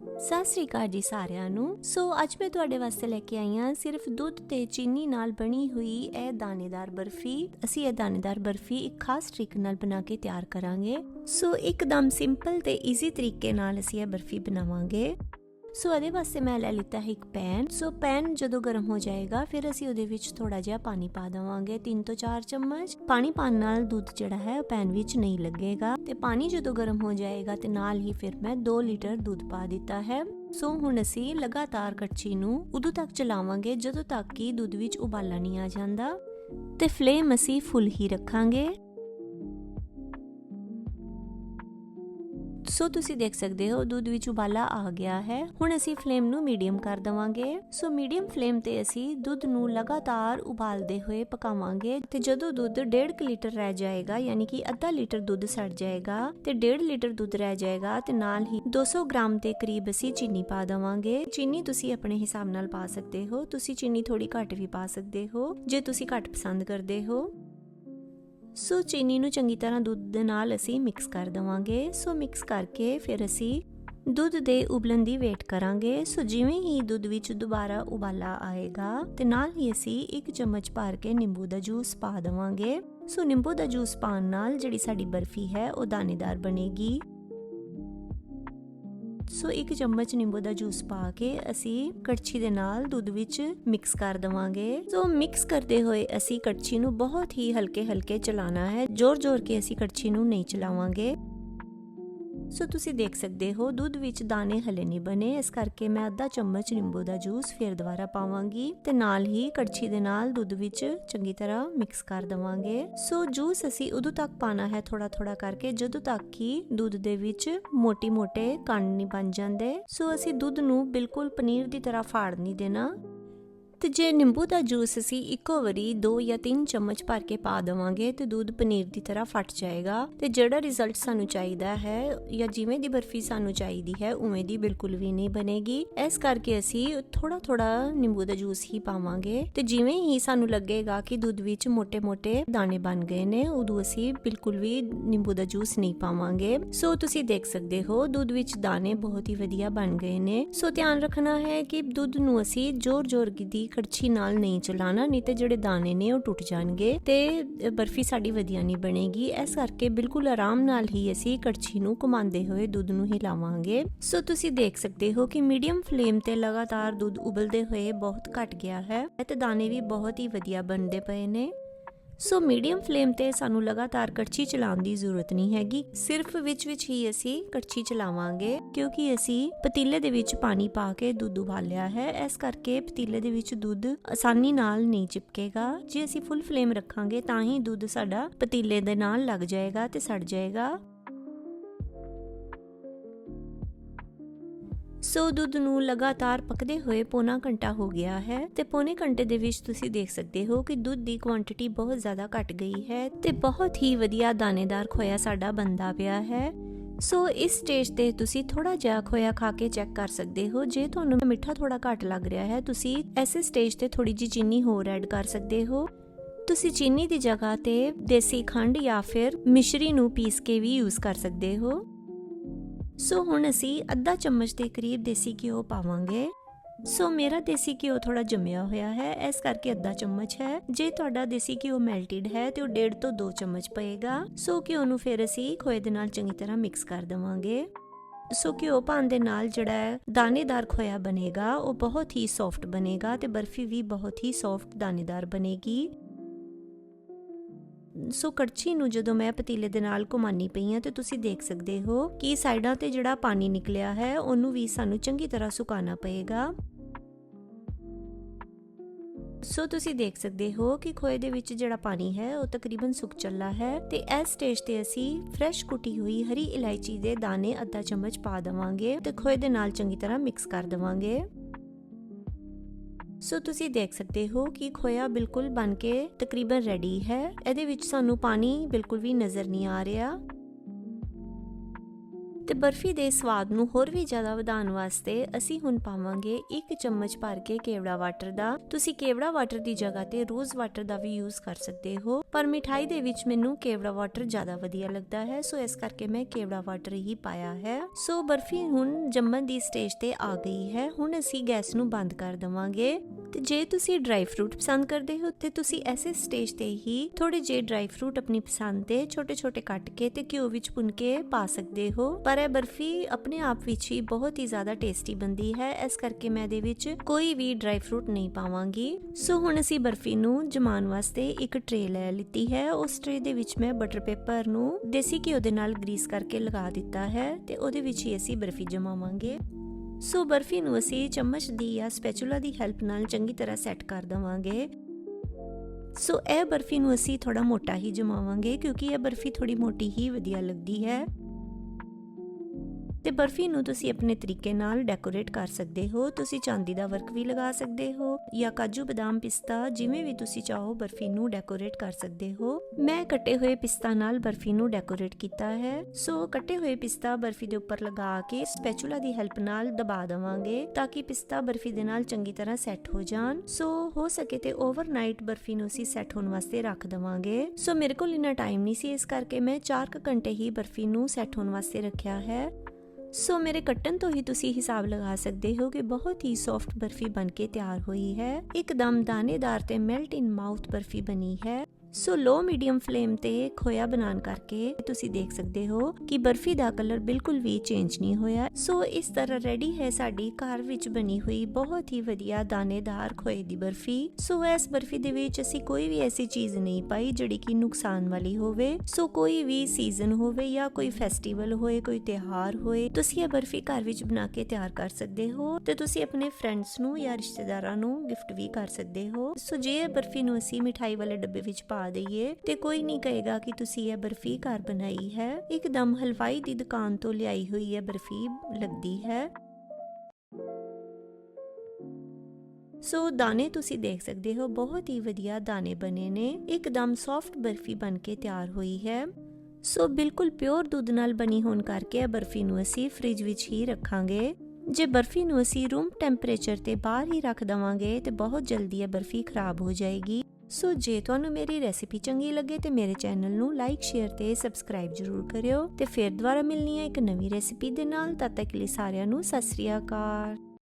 ਸਤਿ ਸ੍ਰੀ ਅਕਾਲ ਜੀ ਸਾਰਿਆਂ ਨੂੰ। ਸੋ ਅੱਜ ਮੈਂ ਤੁਹਾਡੇ ਵਾਸਤੇ ਲੈ ਕੇ ਆਈ ਹਾਂ ਸਿਰਫ ਦੁੱਧ ਤੇ ਚੀਨੀ ਨਾਲ ਬਣੀ ਹੋਈ ਇਹ ਦਾਣੇਦਾਰ ਬਰਫੀ। ਅਸੀਂ ਇਹ ਦਾਣੇਦਾਰ ਬਰਫੀ ਇੱਕ ਖਾਸ ਤਰੀਕੇ ਨਾਲ ਬਣਾ ਕੇ ਤਿਆਰ ਕਰਾਂਗੇ। ਸੋ ਇੱਕਦਮ ਸਿੰਪਲ ਤੇ ਈਜ਼ੀ ਤਰੀਕੇ ਨਾਲ ਅਸੀਂ ਇਹ ਬਰਫੀ ਬਣਾਵਾਂਗੇ। ਸੋ ਇਹਦੇ ਵਾਸਤੇ ਮੈਂ ਲੈ ਲਿੱਤਾ ਹੈ ਇੱਕ ਪੈਨ। ਸੋ ਪੈਨ ਜਦੋਂ ਗਰਮ ਹੋ ਜਾਏਗਾ, ਫਿਰ ਅਸੀਂ ਉਹਦੇ ਵਿੱਚ ਥੋੜਾ ਜਿਹਾ ਪਾਣੀ ਪਾ ਦੇਵਾਂਗੇ 3 ਤੋਂ 4 ਚਮਚ। ਪਾਣੀ ਪਾਣ ਨਾਲ ਦੁੱਧ ਜਿਹੜਾ ਹੈ, ਉਹ ਪੈਨ ਵਿੱਚ ਨਹੀਂ ਲੱਗੇਗਾ। ਤੇ ਪਾਣੀ ਜਦੋਂ ਗਰਮ ਹੋ ਜਾਏਗਾ, ਤੇ ਨਾਲ ਹੀ ਫਿਰ ਮੈਂ 2 ਲੀਟਰ ਦੁੱਧ ਪਾ ਦਿੱਤਾ ਹੈ। ਸੋ ਹੁਣ ਅਸੀਂ ਲਗਾਤਾਰ ਕੜਛੀ ਨੂੰ ਉਦੋਂ ਤੱਕ ਚਲਾਵਾਂਗੇ, ਜਦੋਂ ਤੱਕ ਕਿ ਦੁੱਧ ਵਿੱਚ ਉਬਾਲਾ ਨਹੀਂ ਆ ਜਾਂਦਾ। ਤੇ ਫਲੇਮ ਅਸੀਂ ਫੁੱਲ ਹੀ ਰੱਖਾਂਗੇ। ਸੋ ਤੁਸੀਂ ਦੇਖ ਸਕਦੇ ਹੋ, ਦੁੱਧ ਵਿੱਚ ਉਬਾਲਾ ਆ ਗਿਆ ਹੈ। ਹੁਣ ਅਸੀਂ ਫਲੇਮ ਨੂੰ ਮੀਡੀਅਮ ਕਰ ਦਵਾਂਗੇ। ਸੋ ਮੀਡੀਅਮ ਫਲੇਮ ਤੇ ਅਸੀਂ ਦੁੱਧ ਨੂੰ ਲਗਾਤਾਰ ਉਬਾਲਦੇ ਹੋਏ ਪਕਾਵਾਂਗੇ ਤੇ ਜਦੋਂ ਦੁੱਧ 1.5 ਲੀਟਰ ਰਹਿ ਜਾਏਗਾ, ਯਾਨੀ ਕਿ ਅੱਧਾ ਲੀਟਰ ਦੁੱਧ ਸੜ ਜਾਏਗਾ ਤੇ 1.5 ਲੀਟਰ ਦੁੱਧ ਰਹਿ ਜਾਏਗਾ ਤੇ ਨਾਲ ਹੀ 200 ਗ੍ਰਾਮ ਦੇ ਕਰੀਬ ਅਸੀਂ ਚੀਨੀ ਪਾ ਦਵਾਂਗੇ। ਚੀਨੀ ਤੁਸੀਂ ਆਪਣੇ ਹਿਸਾਬ ਨਾਲ ਪਾ ਸਕਦੇ ਹੋ। ਤੁਸੀਂ ਚੀਨੀ ਥੋੜੀ ਘੱਟ ਵੀ ਪਾ ਸਕਦੇ ਹੋ, ਜੇ ਤੁਸੀਂ ਘੱਟ ਪਸੰਦ ਕਰਦੇ ਹੋ। ਸੋ ਚੀਨੀ ਨੂੰ ਚੰਗੀ ਤਰ੍ਹਾਂ ਦੁੱਧ ਦੇ ਨਾਲ ਅਸੀਂ ਮਿਕਸ ਕਰ ਦਵਾਂਗੇ। ਸੋ ਮਿਕਸ ਕਰਕੇ ਫਿਰ ਅਸੀਂ ਦੁੱਧ ਦੇ ਉਬਲਣ ਦੀ ਵੇਟ ਕਰਾਂਗੇ। ਸੋ ਜਿਵੇਂ ਹੀ ਦੁੱਧ ਵਿੱਚ ਦੁਬਾਰਾ ਉਬਾਲਾ ਆਏਗਾ ਤੇ ਨਾਲ ਹੀ ਅਸੀਂ ਇੱਕ ਚਮਚ ਭਰ ਕੇ ਨਿੰਬੂ ਦਾ ਜੂਸ ਪਾ ਦਵਾਂਗੇ। ਸੋ ਨਿੰਬੂ ਦਾ ਜੂਸ ਪਾਣ ਨਾਲ ਜਿਹੜੀ ਸਾਡੀ ਬਰਫੀ ਹੈ, ਉਹ ਦਾਣੇਦਾਰ ਬਣੇਗੀ। ਸੋ ਇੱਕ ਚਮਚ ਨਿੰਬੂ ਦਾ ਜੂਸ ਪਾ ਕੇ ਅਸੀਂ ਕੜਛੀ ਦੇ ਨਾਲ ਦੁੱਧ ਵਿੱਚ ਮਿਕਸ ਕਰ ਦਵਾਂਗੇ। ਸੋ ਮਿਕਸ ਕਰਦੇ ਹੋਏ ਅਸੀਂ ਕੜਛੀ ਨੂੰ ਬਹੁਤ ਹੀ ਹਲਕੇ ਹਲਕੇ ਚਲਾਉਣਾ ਹੈ। ਜ਼ੋਰ-ਜ਼ੋਰ ਕੇ ਅਸੀਂ ਕੜਛੀ ਨੂੰ ਨਹੀਂ ਚਲਾਵਾਂਗੇ। ਸੋ ਤੁਸੀਂ ਦੇਖ ਸਕਦੇ ਹੋ, ਦੁੱਧ ਵਿੱਚ ਦਾਣੇ ਹਲੇ ਨਹੀਂ ਬਣੇ। ਇਸ ਕਰਕੇ ਮੈਂ ਅੱਧਾ ਚਮਚ ਨਿੰਬੂ ਦਾ ਜੂਸ ਫਿਰ ਦੁਬਾਰਾ ਪਾਵਾਂਗੀ ਤੇ ਨਾਲ ਹੀ ਕੜਛੀ ਦੇ ਨਾਲ ਦੁੱਧ ਵਿੱਚ ਚੰਗੀ ਤਰ੍ਹਾਂ ਮਿਕਸ ਕਰ ਦਵਾਂਗੇ। ਸੋ ਜੂਸ ਅਸੀਂ ਉਦੋਂ ਤੱਕ ਪਾਣਾ ਹੈ ਥੋੜਾ ਥੋੜਾ ਕਰਕੇ, ਜਦੋਂ ਤੱਕ ਕਿ ਦੁੱਧ ਦੇ ਵਿੱਚ ਮੋਟੀ-ਮੋਟੇ ਕੰਨ ਨਹੀਂ ਬਣ ਜਾਂਦੇ। ਸੋ ਅਸੀਂ ਦੁੱਧ ਨੂੰ ਬਿਲਕੁਲ ਪਨੀਰ ਦੀ ਤਰ੍ਹਾਂ ਫਾੜ ਨਹੀਂ ਦੇਣਾ। ਤੇ ਜੇ ਨਿੰਬੂ ਦਾ ਜੂਸ ਅਸੀਂ ਇੱਕੋ ਵਾਰੀ 2 ਜਾਂ 3 ਚਮਚ ਭਰ ਕੇ ਪਾ ਦਵਾਂਗੇ ਤੇ ਦੁੱਧ ਪਨੀਰ ਦੀ ਤਰ੍ਹਾਂ ਫਟ ਜਾਏਗਾ। ਤੇ ਜਿਹੜਾ ਰਿਜ਼ਲਟ ਸਾਨੂੰ ਚਾਹੀਦਾ ਹੈ ਜਾਂ ਜਿਵੇਂ ਦੀ ਬਰਫੀ ਸਾਨੂੰ ਚਾਹੀਦੀ ਹੈ, ਉਵੇਂ ਦੀ ਬਿਲਕੁਲ ਵੀ ਨਹੀਂ ਬਣੇਗੀ। ਇਸ ਕਰਕੇ ਅਸੀਂ ਥੋੜਾ ਥੋੜਾ ਨਿੰਬੂ ਦਾ ਜੂਸ ਹੀ ਪਾਵਾਂਗੇ। ਤੇ ਜਿਵੇਂ ਹੀ ਸਾਨੂੰ ਲੱਗੇਗਾ ਕਿ ਦੁੱਧ ਵਿੱਚ ਮੋٹے-ਮੋٹے ਦਾਣੇ ਬਣ ਗਏ ਨੇ, ਉਦੋਂ ਅਸੀਂ ਬਿਲਕੁਲ ਵੀ ਨਿੰਬੂ ਦਾ ਜੂਸ ਨਹੀਂ ਪਾਵਾਂਗੇ। ਸੋ ਤੁਸੀਂ ਦੇਖ ਸਕਦੇ ਹੋ, ਦੁੱਧ ਵਿੱਚ ਦਾਣੇ ਬਹੁਤ ਹੀ ਵਧੀਆ ਬਣ ਗਏ ਨੇ। ਸੋ ਧਿਆਨ ਰੱਖਣਾ ਹੈ ਕਿ ਦੁੱਧ ਨੂੰ ਅਸੀਂ ਜ਼ੋਰ-ਜ਼ੋਰ ਦੀ ਕੜਛੀ ਨਾਲ ਨਹੀਂ ਚਲਾਣਾ, ਨਹੀਂ ਤੇ ਜਿਹੜੇ ਦਾਣੇ ਨੇ ਉਹ ਟੁੱਟ ਜਾਣਗੇ ਤੇ ਬਰਫੀ ਸਾਡੀ ਵਧੀਆ ਨਹੀਂ ਬਣੇਗੀ। ਇਸ ਕਰਕੇ ਬਿਲਕੁਲ ਆਰਾਮ ਨਾਲ ਹੀ ਅਸੀਂ ਕੜਛੀ ਨੂੰ ਘੁਮਾਉਂਦੇ ਹੋਏ ਦੁੱਧ ਨੂੰ ਹਿਲਾਵਾਂਗੇ ਸੋ ਤੁਸੀਂ ਦੇਖ ਸਕਦੇ ਹੋ ਕਿ ਮੀਡੀਅਮ ਫਲੇਮ ਤੇ ਲਗਾਤਾਰ ਦੁੱਧ ਉਬਲਦੇ ਹੋਏ ਬਹੁਤ ਘਟ ਗਿਆ ਹੈ ਤੇ ਦਾਣੇ ਵੀ ਬਹੁਤ ਹੀ ਵਧੀਆ ਬਣਦੇ ਪਏ ਨੇ। ਸੋ ਮੀਡੀਅਮ ਫਲੇਮ ਤੇ ਸਾਨੂੰ ਲਗਾਤਾਰ ਕੜਛੀ ਚਲਾਉਣ ਦੀ ਜ਼ਰੂਰਤ ਨਹੀਂ ਹੈਗੀ। ਸਿਰਫ ਵਿੱਚ ਵਿੱਚ ਹੀ ਅਸੀਂ ਕੜਛੀ ਚਲਾਵਾਂਗੇ, ਕਿਉਂਕਿ ਅਸੀਂ ਪਤੀਲੇ ਦੇ ਵਿੱਚ ਪਾਣੀ ਪਾ ਕੇ ਦੁੱਧ ਉਬਾਲਿਆ ਹੈ। ਇਸ ਕਰਕੇ ਪਤੀਲੇ ਦੇ ਵਿੱਚ ਦੁੱਧ ਆਸਾਨੀ ਨਾਲ ਨਹੀਂ ਚਿਪਕੇਗਾ। ਜੇ ਅਸੀਂ ਫੁੱਲ ਫਲੇਮ ਰੱਖਾਂਗੇ, ਤਾਂ ਹੀ ਦੁੱਧ ਸਾਡਾ ਪਤੀਲੇ ਦੇ ਨਾਲ ਲੱਗ ਜਾਏਗਾ ਤੇ ਸੜ ਜਾਏਗਾ। ਸੋ ਦੁੱਧ ਨੂੰ ਲਗਾਤਾਰ ਪੱਕਦੇ ਹੋਏ ਪੌਣਾ ਘੰਟਾ ਹੋ ਗਿਆ ਹੈ ਤੇ ਪੌਣੇ ਘੰਟੇ ਦੇ ਵਿੱਚ ਤੁਸੀਂ ਦੇਖ ਸਕਦੇ ਹੋ ਕਿ ਦੁੱਧ ਦੀ ਕੁਆਂਟੀਟੀ ਬਹੁਤ ਜ਼ਿਆਦਾ ਘਟ ਗਈ ਹੈ ਤੇ ਬਹੁਤ ਹੀ ਵਧੀਆ ਦਾਣੇਦਾਰ ਖੋਇਆ ਸਾਡਾ ਬੰਦਾ ਪਿਆ ਹੈ। ਸੋ ਇਸ ਸਟੇਜ ਤੇ ਤੁਸੀਂ ਥੋੜਾ ਜਿਹਾ ਖੋਇਆ ਖਾ ਕੇ ਚੈੱਕ ਕਰ ਸਕਦੇ ਹੋ। ਜੇ ਤੁਹਾਨੂੰ ਮਿੱਠਾ ਥੋੜਾ ਘੱਟ ਲੱਗ ਰਿਹਾ ਹੈ, ਤੁਸੀਂ ਐਸੇ ਸਟੇਜ ਤੇ ਥੋੜੀ ਜੀ ਚੀਨੀ ਹੋਰ ਐਡ ਕਰ ਸਕਦੇ ਹੋ। ਤੁਸੀਂ ਚੀਨੀ ਦੀ ਜਗ੍ਹਾ ਤੇ ਦੇਸੀ ਖੰਡ ਜਾਂ ਫਿਰ ਮਿਸ਼ਰੀ ਨੂੰ ਪੀਸ ਕੇ ਵੀ ਯੂਜ਼ ਕਰ ਸਕਦੇ ਹੋ। ਸੋ ਹੁਣ ਅਸੀਂ ਅੱਧਾ ਚਮਚ ਦੇ ਕਰੀਬ ਦੇਸੀ ਘਿਓ ਪਾਵਾਂਗੇ। ਸੋ ਮੇਰਾ ਦੇਸੀ ਘਿਓ ਥੋੜਾ ਜੰਮਿਆ ਹੋਇਆ ਹੈ, ਇਸ ਕਰਕੇ ਅੱਧਾ ਚਮਚ ਹੈ। ਜੇ ਤੁਹਾਡਾ ਦੇਸੀ ਘਿਓ ਮੈਲਟਿਡ ਹੈ, ਤੇ ਉਹ 1.5 ਤੋਂ 2 ਚਮਚ ਪਏਗਾ। ਸੋ ਘਿਓ ਨੂੰ ਫਿਰ ਅਸੀਂ ਖੋਏ ਦੇ ਨਾਲ ਚੰਗੀ ਤਰ੍ਹਾਂ ਮਿਕਸ ਕਰ ਦਵਾਂਗੇ। ਸੋ ਘਿਓ ਪਾਣ ਦੇ ਨਾਲ ਜਿਹੜਾ ਦਾਣੇਦਾਰ ਖੋਇਆ ਬਣੇਗਾ, ਉਹ ਬਹੁਤ ਹੀ ਸੌਫਟ ਬਣੇਗਾ ਤੇ ਬਰਫੀ ਵੀ ਬਹੁਤ ਹੀ ਸੌਫਟ ਦਾਣੇਦਾਰ ਬਣੇਗੀ। ਸੋ ਕੜਛੀ ਨੂੰ ਜਦੋਂ ਮੈਂ ਪਤੀਲੇ ਦੇ ਨਾਲ ਘੁਮਾਨੀ ਪਈ ਆ ਤੇ ਤੁਸੀਂ ਦੇਖ ਸਕਦੇ ਹੋ ਕਿ ਸਾਈਡਾਂ ਤੇ ਜਿਹੜਾ ਪਾਣੀ ਨਿਕਲਿਆ ਹੈ, ਉਹਨੂੰ ਵੀ ਸਾਨੂੰ ਚੰਗੀ ਤਰ੍ਹਾਂ ਸੁਕਾਉਣਾ ਪਏਗਾ। ਸੋ ਤੁਸੀਂ ਦੇਖ ਸਕਦੇ ਹੋ ਕਿ ਖੋਏ ਦੇ ਵਿੱਚ ਜਿਹੜਾ ਪਾਣੀ ਹੈ, ਉਹ ਤਕਰੀਬਨ ਸੁੱਕ ਚੱਲਾ ਹੈ ਤੇ ਇਸ ਸਟੇਜ ਤੇ ਅਸੀਂ ਫਰੈਸ਼ ਕੁੱਟੀ ਹੋਈ ਹਰੀ ਇਲਾਇਚੀ ਦੇ ਦਾਣੇ ਅੱਧਾ ਚਮਚ ਪਾ ਦਵਾਂਗੇ ਤੇ ਖੋਏ ਦੇ ਨਾਲ ਚੰਗੀ ਤਰ੍ਹਾਂ ਮਿਕਸ ਕਰ ਦਵਾਂਗੇ। ਸੋ ਤੁਸੀਂ ਦੇਖ ਸਕਦੇ ਹੋ ਕਿ ਖੋਇਆ ਬਿਲਕੁਲ ਬਣ ਕੇ ਤਕਰੀਬਨ ਰੈਡੀ ਹੈ। ਇਹਦੇ ਵਿੱਚ ਸਾਨੂੰ ਪਾਣੀ ਬਿਲਕੁਲ ਵੀ ਨਜ਼ਰ ਨਹੀਂ ਆ ਰਿਹਾ। ਤੇ ਬਰਫੀ ਦੇ ਸਵਾਦ ਨੂੰ ਹੋਰ ਵੀ ਜ਼ਿਆਦਾ ਵਧਾਉਣ ਵਾਸਤੇ ਅਸੀਂ ਹੁਣ ਪਾਵਾਂਗੇ 1 ਚਮਚ ਭਰ ਕੇ ਕੇਵੜਾ ਵਾਟਰ ਦਾ। ਤੁਸੀਂ ਕੇਵੜਾ ਵਾਟਰ ਦੀ ਜਗ੍ਹਾ ਤੇ ਰੋਜ਼ ਵਾਟਰ ਦਾ ਵੀ ਯੂਜ਼ ਕਰ ਸਕਦੇ ਹੋ, ਪਰ ਮਿਠਾਈ ਦੇ ਵਿੱਚ ਮੈਨੂੰ ਕੇਵੜਾ ਵਾਟਰ ਜ਼ਿਆਦਾ ਵਧੀਆ ਲੱਗਦਾ ਹੈ, ਸੋ ਇਸ ਕਰਕੇ ਮੈਂ ਕੇਵੜਾ ਵਾਟਰ ਹੀ ਪਾਇਆ ਹੈ। ਸੋ ਬਰਫੀ ਹੁਣ ਜੰਮਣ ਦੀ ਸਟੇਜ ਤੇ ਆ ਗਈ ਹੈ, ਹੁਣ ਅਸੀਂ ਗੈਸ ਨੂੰ ਬੰਦ ਕਰ ਦਵਾਂਗੇ। ਤੇ ਜੇ ਤੁਸੀਂ ਡਰਾਈ ਫਰੂਟ ਪਸੰਦ ਕਰਦੇ ਹੋ ਤੇ ਤੁਸੀਂ ਐਸੇ ਸਟੇਜ ਤੇ ਹੀ ਥੋੜੇ ਜਿਹੇ ਡਰਾਈ ਫਰੂਟ ਆਪਣੀ ਪਸੰਦ ਦੇ ਛੋਟੇ-ਛੋਟੇ ਕੱਟ ਕੇ ਤੇ ਘਿਓ ਵਿੱਚ ਭੁੰਨ ਕੇ ਪਾ ਸਕਦੇ ਹੋ। ਪਰ ਇਹ ਬਰਫੀ ਆਪਣੇ ਆਪ ਵਿੱਚ ਹੀ ਬਹੁਤ ਹੀ ਜ਼ਿਆਦਾ ਟੇਸਟੀ ਬਣਦੀ ਹੈ। ਇਸ ਕਰਕੇ ਮੈਂ ਇਹਦੇ ਵਿੱਚ ਕੋਈ ਵੀ ਡਰਾਈ ਫਰੂਟ ਨਹੀਂ ਪਾਵਾਂਗੀ। ਸੋ ਹੁਣ ਅਸੀਂ ਬਰਫੀ ਨੂੰ ਜਮਾਉਣ ਵਾਸਤੇ ਇੱਕ ਟਰੇ ਲੈ ਲਿੱਤੀ ਹੈ। ਉਸ ਟਰੇ ਦੇ ਵਿੱਚ ਮੈਂ ਬਟਰ ਪੇਪਰ ਨੂੰ ਦੇਸੀ ਘਿਓ ਦੇ ਨਾਲ ਗਰੀਸ ਕਰਕੇ ਲਗਾ ਦਿੱਤਾ ਹੈ ਤੇ ਉਹਦੇ ਵਿੱਚ ਹੀ ਅਸੀਂ ਬਰਫੀ ਜਮਾਵਾਂਗੇ। ਸੋ ਬਰਫੀ ਨੂੰ ਅਸੀਂ ਚਮਚ ਦੀ ਜਾਂ ਸਪੈਚੂਲਾ ਦੀ ਹੈਲਪ ਨਾਲ ਚੰਗੀ ਤਰ੍ਹਾਂ ਸੈੱਟ ਕਰ ਦਵਾਂਗੇ। ਸੋ ਇਹ ਬਰਫੀ ਨੂੰ ਅਸੀਂ ਥੋੜਾ ਮੋਟਾ ਹੀ ਜਮਾਵਾਂਗੇ ਕਿਉਂਕਿ ਇਹ ਬਰਫੀ ਥੋੜੀ ਮੋਟੀ ਹੀ ਵਧੀਆ ਲੱਗਦੀ ਹੈ। ਤੇ ਬਰਫੀ ਨੂੰ ਤੁਸੀਂ ਆਪਣੇ ਤਰੀਕੇ ਨਾਲ ਡੈਕੋਰੇਟ ਕਰ ਸਕਦੇ ਹੋ। ਤੁਸੀਂ ਚਾਂਦੀ ਦਾ ਵਰਕ ਵੀ ਲਗਾ ਸਕਦੇ ਹੋ ਜਾਂ ਕਾਜੂ ਬਦਾਮ ਪਿਸਤਾ, ਜਿਵੇਂ ਵੀ ਤੁਸੀਂ ਚਾਹੋ ਬਰਫੀ ਨੂੰ ਡੈਕੋਰੇਟ ਕਰ ਸਕਦੇ ਹੋ। ਮੈਂ ਕੱਟੇ ਹੋਏ ਪਿਸਤਾ ਨਾਲ ਬਰਫੀ ਨੂੰ ਡੈਕੋਰੇਟ ਕੀਤਾ ਹੈ। ਸੋ ਕੱਟੇ ਹੋਏ ਪਿਸਤਾ ਬਰਫੀ ਦੇ ਉੱਪਰ ਲਗਾ ਕੇ ਸਪੈਚੂਲਾ ਦੀ ਹੈਲਪ ਨਾਲ ਦਬਾ ਦਵਾਂਗੇ ਤਾਂ ਕਿ ਪਿਸਤਾ ਬਰਫੀ ਦੇ ਨਾਲ ਚੰਗੀ ਤਰ੍ਹਾਂ ਸੈੱਟ ਹੋ ਜਾਣ। ਸੋ ਹੋ ਸਕੇ ਤੇ ਓਵਰਨਾਈਟ ਬਰਫੀ ਨੂੰ ਅਸੀਂ ਸੈੱਟ ਹੋਣ ਵਾਸਤੇ ਰੱਖ ਦਵਾਂਗੇ। ਸੋ ਮੇਰੇ ਕੋਲ ਇਨਾ ਟਾਈਮ ਨਹੀਂ ਸੀ, ਇਸ ਕਰਕੇ ਮੈਂ 4 ਘੰਟੇ ਹੀ ਬਰਫੀ ਨੂੰ ਸੈੱਟ ਹੋਣ ਵਾਸਤੇ ਰੱਖਿਆ ਹੈ। ਸੋ ਮੇਰੇ ਕੱਟਣ ਤੋਂ ਹੀ ਤੁਸੀਂ ਹਿਸਾਬ ਲਗਾ ਸਕਦੇ ਹੋ ਕਿ ਬਹੁਤ ਹੀ ਸੌਫਟ ਬਰਫੀ ਬਣ ਕੇ ਤਿਆਰ ਹੋਈ ਹੈ ਇੱਕਦਮ ਦਾਣੇਦਾਰ ਤੇ ਮੈਲਟ ਇਨ ਮਾਊਥ ਬਰਫੀ ਬਣੀ ਹੈ ਸੋ ਲੋ ਮੀਡੀਅਮ ਫਲੇਮ ਤੇ ਖੋਇਆ ਬਣਾਉਣ ਕਰਕੇ ਤੁਸੀਂ ਦੇਖ ਸਕਦੇ ਹੋ ਕਿ ਬਰਫੀ ਦਾ ਕਲਰ ਬਿਲਕੁਲ ਵੀ ਚੇਂਜ ਨਹੀਂ ਹੋਇਆ। ਸੋ ਇਸ ਤਰ੍ਹਾਂ ਰੈਡੀ ਹੈ ਸਾਡੀ ਘਰ ਵਿੱਚ ਬਣੀ ਹੋਈ ਬਹੁਤ ਹੀ ਵਧੀਆ ਦਾਣੇਦਾਰ ਖੋਏ ਦੀ ਬਰਫੀ। ਸੋ ਇਸ ਬਰਫੀ ਦੇ ਵਿੱਚ ਅਸੀਂ ਕੋਈ ਵੀ ਐਸੀ ਚੀਜ਼ ਨਹੀਂ ਪਾਈ ਜਿਹੜੀ ਕਿ ਨੁਕਸਾਨ ਵਾਲੀ ਹੋਵੇ। ਸੋ ਕੋਈ ਵੀ ਸੀਜ਼ਨ ਹੋਵੇ ਜਾਂ ਕੋਈ ਫੈਸਟੀਵਲ ਹੋਏ, ਕੋਈ ਤਿਉਹਾਰ ਹੋਏ, ਤੁਸੀਂ ਇਹ ਬਰਫੀ ਘਰ ਵਿੱਚ ਬਣਾ ਕੇ ਤਿਆਰ ਕਰ ਸਕਦੇ ਹੋ ਤੇ ਤੁਸੀਂ ਆਪਣੇ ਫਰੈਂਡਸ ਨੂੰ ਜਾਂ ਰਿਸ਼ਤੇਦਾਰਾਂ ਨੂੰ ਗਿਫਟ ਵੀ ਕਰ ਸਕਦੇ ਹੋ। ਸੋ ਜੇ ਇਹ ਬਰਫੀ ਨੂੰ ਅਸੀਂ ਮਿਠਾਈ ਵਾਲੇ ਡੱਬੇ ਵਿੱਚ ਪਾ ਪਾ ਦਈਏ ਤੇ ਕੋਈ ਨਹੀਂ ਕਹੇਗਾ ਕਿ ਤੁਸੀਂ ਇਹ ਬਰਫੀ ਘਰ ਬਣਾਈ ਹੈ। ਇੱਕਦਮ ਹਲਵਾਈ ਦੀ ਦੁਕਾਨ ਤੋਂ ਲਿਆਈ ਹੋਈ ਇਹ ਬਰਫੀ ਲੱਗਦੀ ਹੈ। ਸੋ ਦਾਣੇ ਤੁਸੀਂ ਦੇਖ ਸਕਦੇ ਹੋ, ਬਹੁਤ ਹੀ ਵਧੀਆ ਦਾਣੇ ਬਣੇ ਨੇ। ਇੱਕਦਮ ਸੌਫਟ ਬਰਫੀ ਬਣ ਕੇ ਤਿਆਰ ਹੋਈ ਹੈ। ਸੋ ਬਿਲਕੁਲ ਪਿਓਰ ਦੁੱਧ ਨਾਲ ਬਣੀ ਹੋਣ ਕਰਕੇ ਇਹ ਬਰਫੀ ਨੂੰ ਅਸੀਂ ਫ੍ਰਿਜ ਵਿੱਚ ਹੀ ਰੱਖਾਂਗੇ। ਜੇ ਬਰਫੀ ਨੂੰ ਅਸੀਂ ਰੂਮ ਟੈਂਪਰੇਚਰ ਤੇ ਬਾਹਰ ਹੀ ਰੱਖ ਦਵਾਂਗੇ ਤੇ ਬਹੁਤ ਜਲਦੀ ਇਹ ਬਰਫੀ ਖਰਾਬ ਹੋ ਜਾਏਗੀ। ਸੋ ਜੇ ਤੁਹਾਨੂੰ ਮੇਰੀ ਰੈਸਿਪੀ ਚੰਗੀ ਲੱਗੇ ਤੇ ਮੇਰੇ ਚੈਨਲ ਨੂੰ ਲਾਈਕ ਸ਼ੇਅਰ ਤੇ ਸਬਸਕ੍ਰਾਈਬ ਜਰੂਰ ਕਰਿਓ ਤੇ ਫਿਰ ਦੁਬਾਰਾ ਮਿਲਣੀ ਹੈ ਇੱਕ ਨਵੀਂ ਰੈਸਿਪੀ ਦੇ ਨਾਲ, ਤਦ ਤੱਕ ਲਈ ਸਾਰਿਆਂ ਨੂੰ ਸਤਿ ਸ੍ਰੀ ਅਕਾਲ।